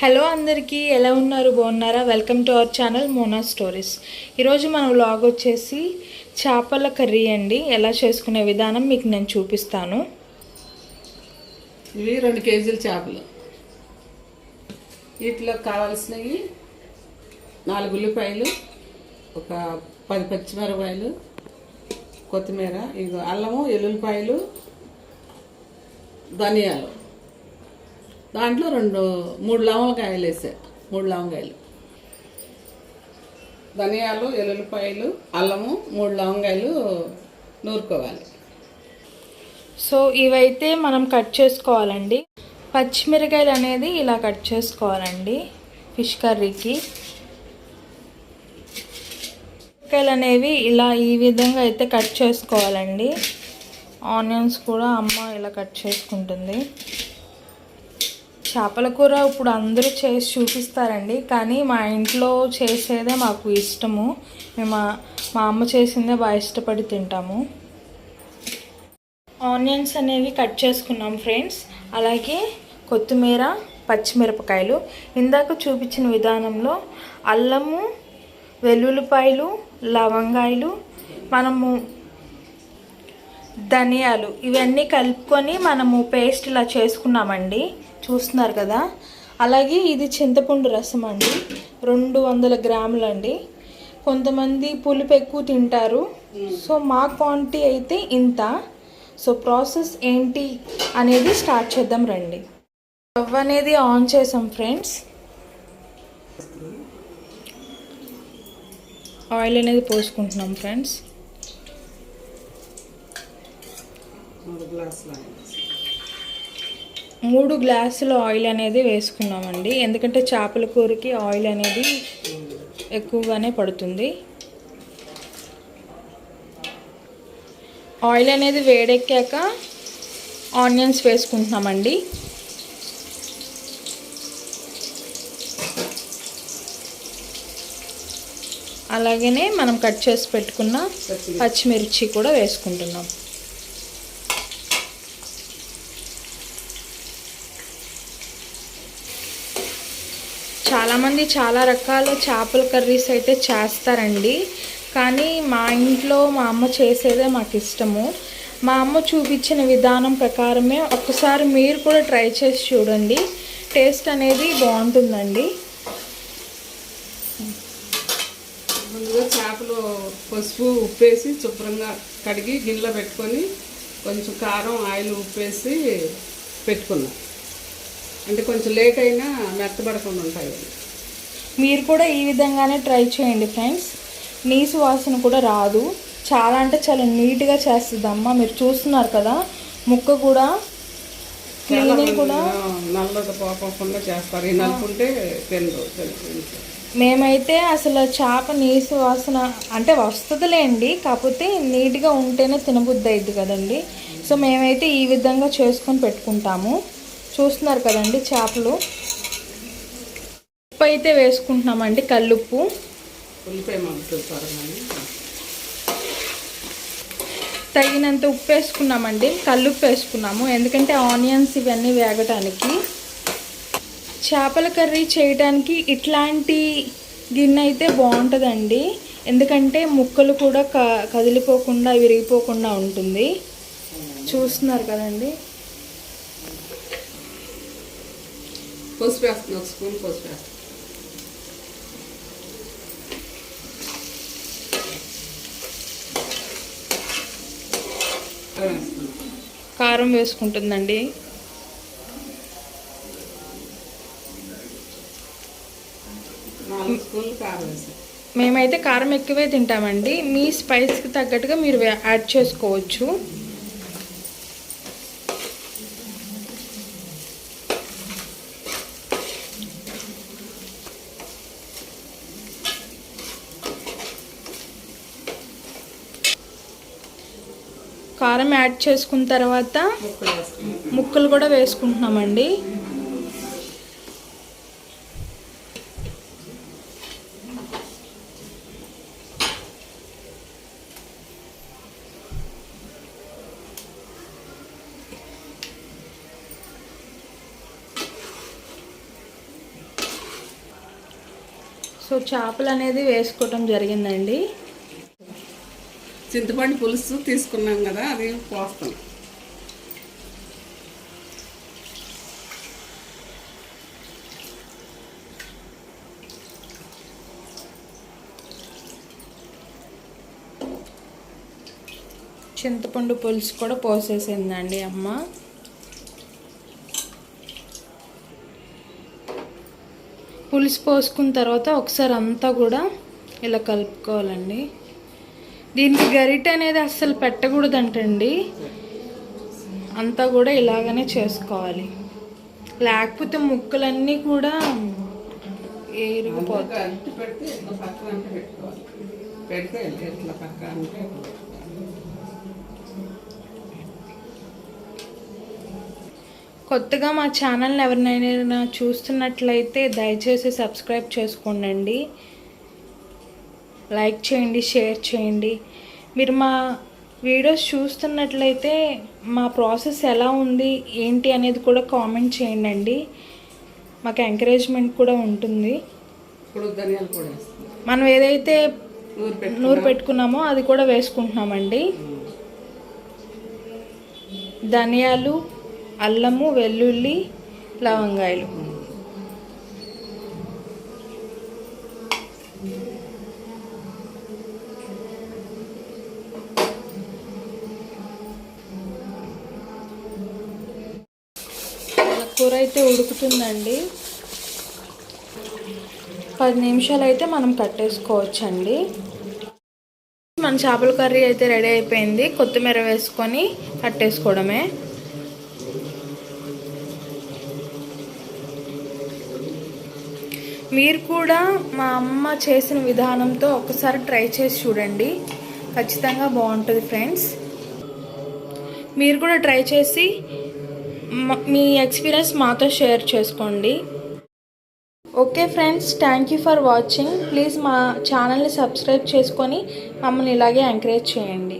Hello అందరికీ ఎలా ఉన్నారు? బాగున్నారా? Welcome to our channel Mona stories ఈరోజు మన వ్లాగ్ వచ్చేసి చేపల కర్రీ అండి. ఎలా చేసుకునే విధానం మీకు నేను చూపిస్తాను. ఇవి రెండు కేజీల చేపలు. వీటిలో కావాల్సినవి నాలుగు ఉల్లిపాయలు ఒక పది పచ్చిమిరపాయలు కొత్తిమీర ఇది అల్లము ఎల్లుల్లిపాయలు ధనియాలు. దాంట్లో రెండు మూడు లవంగాయలు వేసా. మూడు లవంగాయలు. ధనియాలు ఎల్లుల్లిపాయలు అల్లము మూడు లవంగాయలు నూరుకోవాలి. సో ఇవైతే మనం కట్ చేసుకోవాలండి. పచ్చిమిరకాయలు అనేది ఇలా కట్ చేసుకోవాలండి ఫిష్ కర్రీకి. మిరపకాయలు అనేవి ఇలా ఈ విధంగా అయితే కట్ చేసుకోవాలండి. ఆనియన్స్ కూడా అమ్మ ఇలా కట్ చేసుకుంటుంది. చేపల కూర ఇప్పుడు అందరూ చేసి చూపిస్తారండి. కానీ మా ఇంట్లో చేసేదే మాకు ఇష్టము. మేము మా- అమ్మ చేసిందే బాగా ఇష్టపడి తింటాము. ఆనియన్స్ అనేవి కట్ చేసుకున్నాం ఫ్రెండ్స్. అలాగే కొత్తిమీర పచ్చిమిరపకాయలు. ఇందాక చూపించిన విధానంలో అల్లము వెల్లుల్లిపాయలు లవంగాయలు మనము ధనియాలు ఇవన్నీ కలుపుకొని మనము పేస్ట్ ఇలా చేసుకున్నామండి. చూస్తున్నారు కదా? అలాగే ఇది చింతపండు రసం అండి. రెండు వందల గ్రాములు అండి కొంతమంది పులుపు ఎక్కువ తింటారు. సో మా క్వాంటిటీ అయితే ఇంత. సో ప్రాసెస్ ఏంటి అనేది స్టార్ట్ చేద్దాం రండి. స్టవ్ అనేది ఆన్ చేసాం ఫ్రెండ్స్. ఆయిల్ అనేది పోసుకుంటున్నాం ఫ్రెండ్స్. మూడు గ్లాసులు మూడు గ్లాసుల ఆయిల్ అనేది వేసుకున్నామండి. ఎందుకంటే చేపల కూరకి ఆయిల్ అనేది ఎక్కువగానే పడుతుంది. ఆయిల్ అనేది వేడెక్కాక ఆనియన్స్ వేసుకుంటున్నామండి. అలాగనే మనం కట్ చేసి పెట్టుకున్న పచ్చిమిర్చి కూడా వేసుకుంటున్నాం. చాలామంది చాలా రకాల చేపల కర్రీస్ అయితే చేస్తారండి. కానీ మా ఇంట్లో మా అమ్మ చేసేదే మాకు ఇష్టము. మా అమ్మ చూపించిన విధానం ప్రకారమే ఒక్కసారి మీరు కూడా ట్రై చేసి చూడండి. టేస్ట్ అనేది బాగుంటుందండి. ముందుగా చేపలు పసుపు ఉప్పేసి శుభ్రంగా కడిగి గిన్నెలో పెట్టుకొని కొంచెం కారం ఆయిల్ ఉప్పేసి పెట్టుకున్నాం. అంటే కొంచెం లేట్ అయినా మెత్తబడకుండా ఉంటాయి. మీరు కూడా ఈ విధంగానే ట్రై చేయండి ఫ్రెండ్స్. నీసు వాసన కూడా రాదు. చాలా అంటే చాలా నీట్గా చేస్తుంది అమ్మ మీరు చూస్తున్నారు కదా ముక్క కూడా క్లీనింగ్ కూడా ఆ, నల్లది పోకుండా చేస్తారు. నలుపుంటే తినరు మేమైతే అసలు చేప నీసు వాసన అంటే వస్తుందిలేండి కాకపోతే నీట్గా ఉంటేనే తినబుద్ధి అయింది కదండి. సో మేమైతే ఈ విధంగా చేసుకొని పెట్టుకుంటాము. చూస్తున్నారు కదండి చేపలు. ఉప్పు అయితే వేసుకుంటున్నామండి కల్లుప్పు. ఉల్లిపాయ తగినంత ఉప్పు వేసుకున్నామండి కల్లుప్పు వేసుకున్నాము. ఎందుకంటే ఆనియన్స్ ఇవన్నీ వేగటానికి. చేపల కర్రీ చేయడానికి ఇట్లాంటి గిన్నె అయితే బాగుంటుందండి. ఎందుకంటే ముక్కలు కూడా క కదిలిపోకుండా విరిగిపోకుండా ఉంటుంది. చూస్తున్నారు కదండి. పసుపు వేస్తుంది ఒక స్పూన్ పసుపు వేస్తుంది కారం వేసుకుంటుందండి. మేమైతే కారం ఎక్కువే తింటామండి. మీ స్పైస్కి తగ్గట్టుగా మీరు యాడ్ చేసుకోవచ్చు. కారం యాడ్ చేసుకున్న తర్వాత ముక్కలు కూడా వేసుకుంటున్నామండి. సో చేపలు అనేది వేసుకోవటం జరిగిందండి. చింతపండు పులుసు తీసుకున్నాం కదా అది పోస్తాం. చింతపండు పులుసు కూడా పోసేసిందండి అమ్మ. పులుసు పోసుకున్న తర్వాత ఒకసారి అంతా కూడా ఇలా కలుపుకోవాలండి. దీనికి గరిటె అనేది అస్సలు పెట్టకూడదంటండి. అంతా కూడా ఇలాగనే చేసుకోవాలి. లేకపోతే ముక్కలన్నీ కూడా ఏరిగిపోతాయి. కొత్తగా మా ఛానల్ని ఎవరినైనా చూస్తున్నట్లయితే దయచేసి సబ్స్క్రైబ్ చేసుకోండి లైక్ చేయండి షేర్ చేయండి. మీరు మా వీడియోస్ చూస్తున్నట్లయితే మా ప్రాసెస్ ఎలా ఉంది ఏంటి అనేది కూడా కామెంట్ చేయండి అండి మాకు ఎంకరేజ్మెంట్ కూడా ఉంటుంది. మనం ఏదైతే నూరు పెట్టుకున్నామో అది కూడా వేసుకుంటున్నామండి. ధనియాలు అల్లము వెల్లుల్లి లవంగాయలు. అయితే ఉడుకుతుందండి. పది నిమిషాలు అయితే మనం కట్టేసుకోవచ్చండి. మన చేపల కర్రీ అయితే రెడీ అయిపోయింది. కొత్తిమీర వేసుకొని కట్టేసుకోవడమే. మీరు కూడా మా అమ్మ చేసిన విధానంతో ఒకసారి ట్రై చేసి చూడండి. ఖచ్చితంగా బాగుంటుంది ఫ్రెండ్స్. మీరు కూడా ట్రై చేసి మీ ఎక్స్పీరియన్స్ మాతో షేర్ చేసుకోండి. Okay friends thank you for watching please మా ఛానల్ని సబ్స్క్రైబ్ చేసుకొని మమ్మల్ని ఇలాగే ఎంకరేజ్ చేయండి.